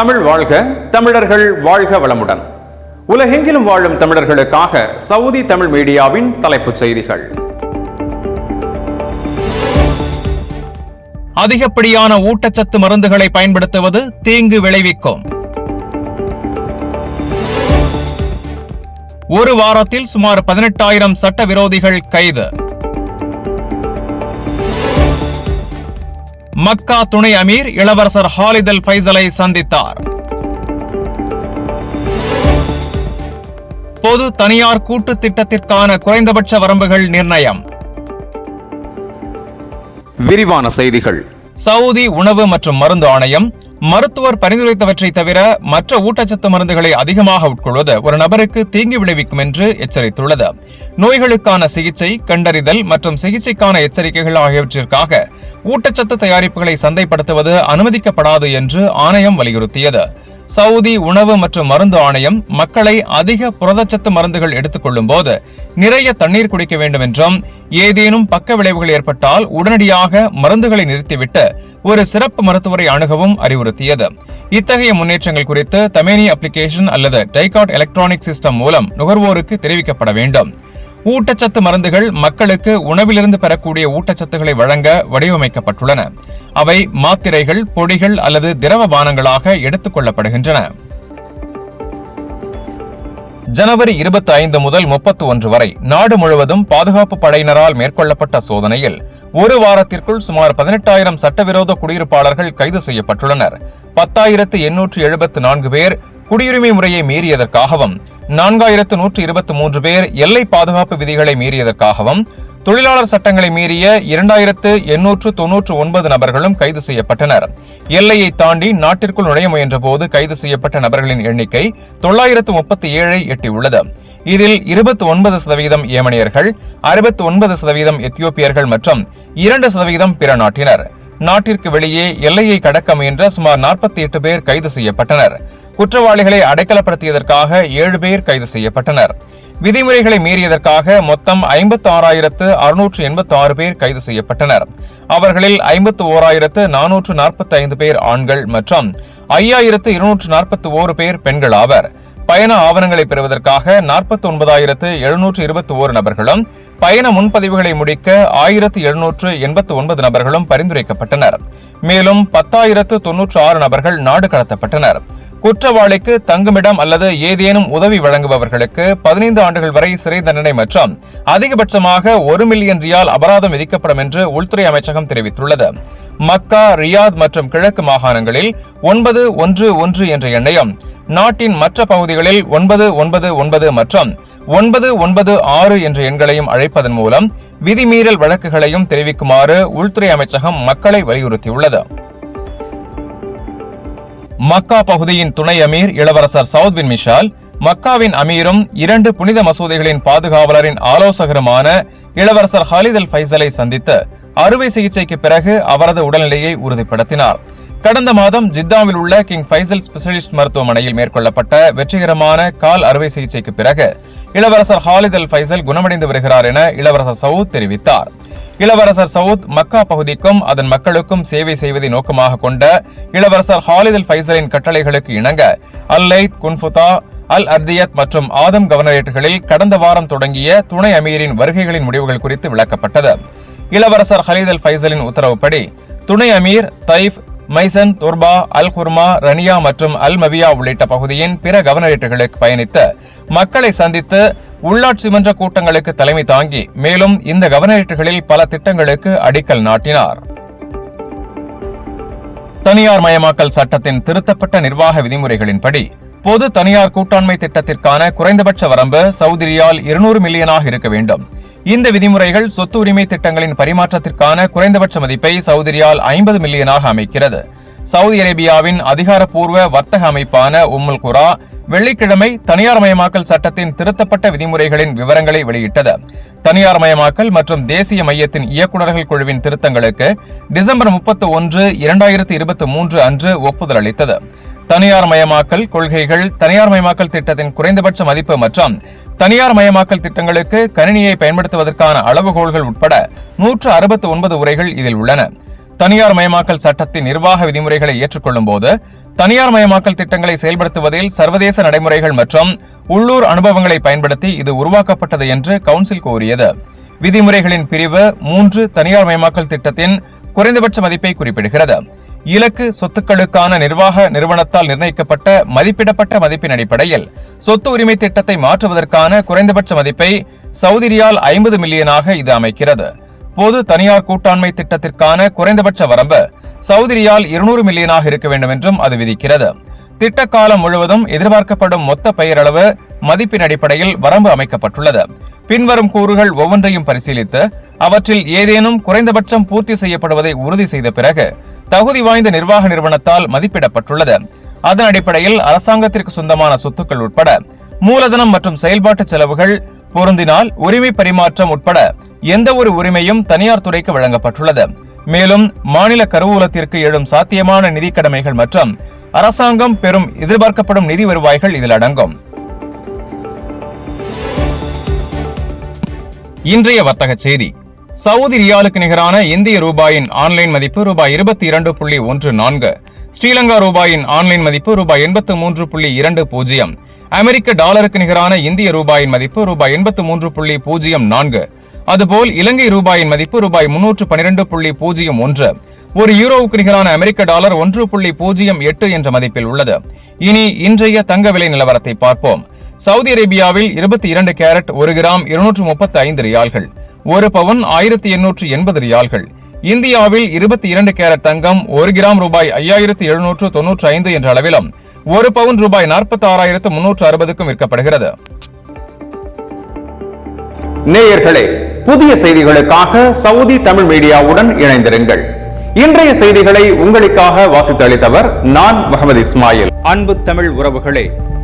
தமிழ் வாழ்க தமிழர்கள் வாழ்க வளமுடன். உலகெங்கிலும் வாழும் தமிழர்களுக்காக சவுதி தமிழ் மீடியாவின் தலைப்புச் செய்திகள். அதிகப்படியான ஊட்டச்சத்து மருந்துகளை பயன்படுத்துவது தீங்கு விளைவிக்கும். ஒரு வாரத்தில் சுமார் பதினெட்டாயிரம் சட்டவிரோதிகள் கைது. மக்கா துணை அமீர் இளவரசர் ஹாலித் அல் ஃபைசலை சந்தித்தார். பொது தனியார் கூட்டு திட்டத்திற்கான குறைந்தபட்ச வரம்புகள் நிர்ணயம். விரிவான செய்திகள். சவுதி உணவு மற்றும் மருந்து ஆணையம் மருத்துவர் பரிந்துரைத்தவற்றை தவிர மற்ற ஊட்டச்சத்து மருந்துகளை அதிகமாக உட்கொள்வது ஒரு நபருக்கு தீங்கு விளைவிக்கும் என்று எச்சரித்துள்ளது. நோய்களுக்கான சிகிச்சை கண்டறிதல் மற்றும் சிகிச்சைக்கான எச்சரிக்கைகள் ஆகியவற்றிற்காக ஊட்டச்சத்து தயாரிப்புகளை சந்தைப்படுத்துவது அனுமதிக்கப்படாது என்று ஆணையம் வலியுறுத்தியது. சவுதி உணவு மற்றும் மருந்து ஆணையம் மக்களை அதிக புரதச்சத்து மருந்துகள் எடுத்துக்கொள்ளும் போது நிறைய தண்ணீர் குடிக்க வேண்டும் என்றும் ஏதேனும் பக்க விளைவுகள் ஏற்பட்டால் உடனடியாக மருந்துகளை நிறுத்திவிட்டு ஒரு சிறப்பு மருத்துவரை அணுகவும் அறிவுறுத்தியது. இத்தகைய முன்னேற்றங்கள் குறித்து தமேனி அப்ளிகேஷன் அல்லது டைகாட் எலக்ட்ரானிக் சிஸ்டம் மூலம் நுகர்வோருக்கு தெரிவிக்கப்பட வேண்டும். ஊட்டச்சத்து மருந்துகள் மக்களுக்கு உணவிலிருந்து பெறக்கூடிய ஊட்டச்சத்துக்களை வழங்க வடிவமைக்கப்பட்டுள்ளன. அவை மாத்திரைகள் பொடிகள் அல்லது திரவ பானங்களாக எடுத்துக் கொள்ளப்படுகின்றன. ஜனவரி இருபத்தி ஐந்து முதல் முப்பத்தி ஒன்று வரை நாடு முழுவதும் பாதுகாப்பு படையினரால் மேற்கொள்ளப்பட்ட சோதனையில் ஒரு வாரத்திற்குள் சுமார் பதினெட்டாயிரம் சட்டவிரோத குடியிருப்பாளர்கள் கைது செய்யப்பட்டுள்ளனர். பத்தாயிரத்து எண்ணூற்று எழுபத்து நான்கு பேர் குடியுரிமை முறையை மீறியதற்காகவும் நான்காயிரத்து நூற்று இருபத்தி மூன்று பேர் எல்லை பாதுகாப்பு விதிகளை மீறியதற்காகவும் தொழிலாளர் சட்டங்களை மீறிய இரண்டாயிரத்து எண்ணூற்று தொன்னூற்று ஒன்பது நபர்களும் கைது செய்யப்பட்டனர். எல்லையை தாண்டி நாட்டிற்குள் நுழைய முயன்ற போது கைது செய்யப்பட்ட நபர்களின் எண்ணிக்கை தொள்ளாயிரத்து முப்பத்தி ஏழை எட்டியுள்ளது. இதில் இருபத்தி ஒன்பது சதவீதம் ஏமனியர்கள் அறுபத்தி ஒன்பது சதவீதம் எத்தியோப்பியர்கள் மற்றும் இரண்டு சதவீதம் பிற நாட்டினர். நாட்டிற்கு வெளியே எல்லையை கடக்க முயன்ற சுமார் நாற்பத்தி எட்டு பேர் கைது செய்யப்பட்டனர். குற்றவாளிகளை அடைக்கலப்படுத்தியதற்காக ஏழு பேர் கைது செய்யப்பட்டனர். விதிமுறைகளை மீறியதற்காக மொத்தம் ஐம்பத்தி ஆறாயிரத்து அறுநூற்று எண்பத்தி ஆறு பேர் கைது செய்யப்பட்டனர். அவர்களில் ஐம்பத்து ஓராயிரத்து நானூற்று நாற்பத்தி ஐந்து பேர் ஆண்கள் மற்றும் ஐயாயிரத்து இருநூற்று நாற்பத்தி ஓரு பேர் பெண்கள் ஆவர். பயண ஆவணங்களை பெறுவதற்காக நாற்பத்தி ஒன்பதாயிரத்து எழுநூற்று இருபத்தி ஓரு நபர்களும் பயண முன்பதிவுகளை முடிக்க ஆயிரத்து எழுநூற்று எண்பத்து ஒன்பது நபர்களும் பரிந்துரைக்கப்பட்டனர். மேலும் பத்தாயிரத்து தொன்னூற்று ஆறு நபர்கள் நாடு கடத்தப்பட்டனர். குற்றவாளிக்கு தங்குமிடம் அல்லது ஏதேனும் உதவி வழங்குபவர்களுக்கு பதினைந்து ஆண்டுகள் வரை சிறை தண்டனை மற்றும் அதிகபட்சமாக ஒரு மில்லியன் ரியால் அபராதம் விதிக்கப்படும் என்று உள்துறை அமைச்சகம் தெரிவித்துள்ளது. மக்கா ரியாத் மற்றும் கிழக்கு மாகாணங்களில் ஒன்பது ஒன்று ஒன்று என்ற எண்ணையும் நாட்டின் மற்ற பகுதிகளில் ஒன்பது ஒன்பது ஒன்பது மற்றும் ஒன்பது ஒன்பது ஆறு என்ற எண்களையும் அழைப்பதன் மூலம் விதிமீறல் வழக்குகளையும் தெரிவிக்குமாறு உள்துறை அமைச்சகம் மக்களை வலியுறுத்தியுள்ளது. மக்கா பகுதியின் துணை அமீர் இளவரசர் சவுத் பின் மிஷால் மக்காவின் அமீரும் இரண்டு புனித மசூதிகளின் பாதுகாவலரின் ஆலோசகருமான இளவரசர் ஹாலித் அல் ஃபைசலை சந்தித்து அறுவை சிகிச்சைக்கு பிறகு அவரது உடல்நிலையை உறுதிப்படுத்தினார். கடந்த மாதம் ஜித்தாவில் உள்ள கிங் ஃபைசல் ஸ்பெஷலிஸ்ட் மருத்துவமனையில் மேற்கொள்ளப்பட்ட வெற்றிகரமான கால் அறுவை சிகிச்சைக்கு பிறகு இளவரசர் ஹாலித் அல் ஃபைசல் குணமடைந்து வருகிறார் என இளவரசர் சவுத் தெரிவித்தார். இளவரசர் சவுத் மக்கா பகுதிக்கும் அதன் மக்களுக்கும் சேவை செய்வதை நோக்கமாக கொண்ட இளவரசர் ஹாலித் அல் ஃபைசலின் கட்டளைகளுக்கு இணங்க அல்லைத் குன்ஃபுதா அல் அர்தியத் மற்றும் ஆதம் கவர்னரேட்டுகளில் கடந்த வாரம் தொடங்கிய துணை அமீரின் வருகைகளின் முடிவுகள் குறித்து விளக்கப்பட்டது. இளவரசர் ஹலீத் அல் ஃபைசலின் உத்தரவுப்படி துணை Amir Taif Maysan Turabah Al Khurmah Ranyah மற்றும் அல் மவியா உள்ளிட்ட பகுதியின் பிற கவர்னரேட்டுகளுக்கு பயணித்து மக்களை சந்தித்து உள்ளாட்சி மன்ற கூட்டங்களுக்கு தலைமை தாங்கி மேலும் இந்த கவர்னரேட்டுகளில் பல திட்டங்களுக்கு அடிக்கல் நாட்டினார். தனியார் மயமாக்கல் சட்டத்தின் திருத்தப்பட்ட நிர்வாக விதிமுறைகளின்படி பொது தனியார் கூட்டாண்மை திட்டத்திற்கான குறைந்தபட்ச வரம்பு சவுதிரியால் இருநூறு மில்லியனாக இருக்க வேண்டும். இந்த விதிமுறைகள் சொத்து உரிமை திட்டங்களின் பரிமாற்றத்திற்கான குறைந்தபட்ச மதிப்பை சவுதிரியால் ஐம்பது மில்லியனாக அமைக்கிறது. சவுதி அரேபியாவின் அதிகாரப்பூர்வ வர்த்தக அமைப்பான உம்முல் குரா வெள்ளிக்கிழமை தனியார் மயமாக்கல் சட்டத்தின் திருத்தப்பட்ட விதிமுறைகளின் விவரங்களை வெளியிட்டது. தனியார் மயமாக்கல் மற்றும் தேசிய மையத்தின் இயக்குநர்கள் குழுவின் திருத்தங்களுக்கு டிசம்பர் முப்பத்தி ஒன்று இரண்டாயிரத்தி இருபத்தி மூன்று அன்று ஒப்புதல் அளித்தது. தனியார் மயமாக்கல் கொள்கைகள் தனியார் மயமாக்கல் திட்டத்தின் குறைந்தபட்ச மதிப்பு மற்றும் தனியார் மயமாக்கல் திட்டங்களுக்கு கணினியை பயன்படுத்துவதற்கான அளவுகோல்கள் உட்பட நூற்று அறுபத்தி ஒன்பது உரைகள் இதில் உள்ளன. தனியார் மயமாக்கல் சட்டத்தின் நிர்வாக விதிமுறைகளை ஏற்றுக்கொள்ளும் போது தனியார் மயமாக்கல் திட்டங்களை செயல்படுத்துவதில் சர்வதேச நடைமுறைகள் மற்றும் உள்ளூர் அனுபவங்களை பயன்படுத்தி இது உருவாக்கப்பட்டது என்று கவுன்சில் கோரியது விதிமுறைகளின் பிரிவு மூன்று தனியார் மயமாக்கல் திட்டத்தின் குறைந்தபட்ச மதிப்பை குறிப்பிடுகிறது. இலக்கு சொத்துக்களுக்கான நிர்வாக நிறுவனத்தால் நிர்ணயிக்கப்பட்ட மதிப்பிடப்பட்ட மதிப்பின் அடிப்படையில் சொத்து உரிமை திட்டத்தை மாற்றுவதற்கான குறைந்தபட்ச மதிப்பை சவுதிரியால் ஐம்பது மில்லியனாக இது அமைக்கிறது. பொது தனியார் கூட்டாண்மை திட்டத்திற்கான குறைந்தபட்ச வரம்பு சவுதிரியால் இருநூறு மில்லியனாக இருக்க வேண்டும் என்றும் அது விதிக்கிறது. திட்ட காலம் முழுவதும் எதிர்பார்க்கப்படும் மொத்த பெயரளவு மதிப்பின் அடிப்படையில் வரம்பு அமைக்கப்பட்டுள்ளது. பின்வரும் கூறுகள் ஒவ்வொன்றையும் பரிசீலித்து அவற்றில் ஏதேனும் குறைந்தபட்சம் பூர்த்தி செய்யப்படுவதை உறுதி செய்த பிறகு தகுதி வாய்ந்த நிர்வாக நிறுவனத்தால் மதிப்பிடப்பட்டுள்ளது. அதன் அடிப்படையில் அரசாங்கத்திற்கு சொந்தமான சொத்துக்கள் உட்பட மூலதனம் மற்றும் செயல்பாட்டு செலவுகள் பொருந்தினால் உரிமை பரிமாற்றம் உட்பட எந்த ஒரு உரிமையும் தனியார் துறைக்கு வழங்கப்பட்டுள்ளது. மேலும் மாநில கருவூலத்திற்கு எழும் சாத்தியமான நிதி கடமைகள் மற்றும் அரசாங்கம் பெறும் எதிர்பார்க்கப்படும் நிதி வருவாய்கள் இதில் அடங்கும். இன்றைய வர்த்தக செய்தி. சவுதி ரியாலுக்கு நிகரான இந்திய ரூபாயின் ஆன்லைன் மதிப்பு ரூபாய் இருபத்தி இரண்டு புள்ளி ஒன்று நான்கு ஸ்ரீலங்கா ரூபாயின் ஆன்லைன் மதிப்பு ரூபாய் எண்பத்து மூன்று புள்ளி இரண்டு பூஜ்ஜியம் அமெரிக்க டாலருக்கு நிகரான இந்திய ரூபாயின் மதிப்பு ரூபாய் எண்பத்து மூன்று புள்ளி பூஜ்ஜியம் நான்கு. அதுபோல் இலங்கை ரூபாயின் மதிப்பு ரூபாய் முன்னூற்று பனிரெண்டு புள்ளி பூஜ்ஜியம் ஒன்று ஒரு யூரோவுக்கு நிகரான அமெரிக்க டாலர் ஒன்று புள்ளி பூஜ்ஜியம் எட்டு என்ற மதிப்பில் உள்ளது. இனி இன்றைய தங்க விலை நிலவரத்தை பார்ப்போம். சவுதி அரேபியாவில் இருபத்தி இரண்டு கேரட் ஒரு கிராம் இருநூற்று முப்பத்தி ஐந்து ரியால்கள். ஒரு பவுன் ஆயிரத்தி எண்ணூற்று எண்பது ரியால்கள். இந்தியாவில் இருபத்தி இரண்டு கேரட் தங்கம் ஒரு கிராம் ரூபாய் ஐயாயிரத்து எழுநூற்று தொன்னூற்று ஐந்து என்ற அளவிலும் ஒரு பவுன் ரூபாய் நாற்பத்தி ஆறாயிரத்து முன்னூற்று அறுபதுக்கும் விற்கப்படுகிறது. நேயர்களே புதிய செய்திகளுக்காக சவுதி தமிழ் மீடியாவுடன் இணைந்திருங்கள். இன்றைய செய்திகளை உங்களுக்காக வாசித்து அளித்தவர் நான் முகமது இஸ்மாயில். அன்பு தமிழ் உறவுகளே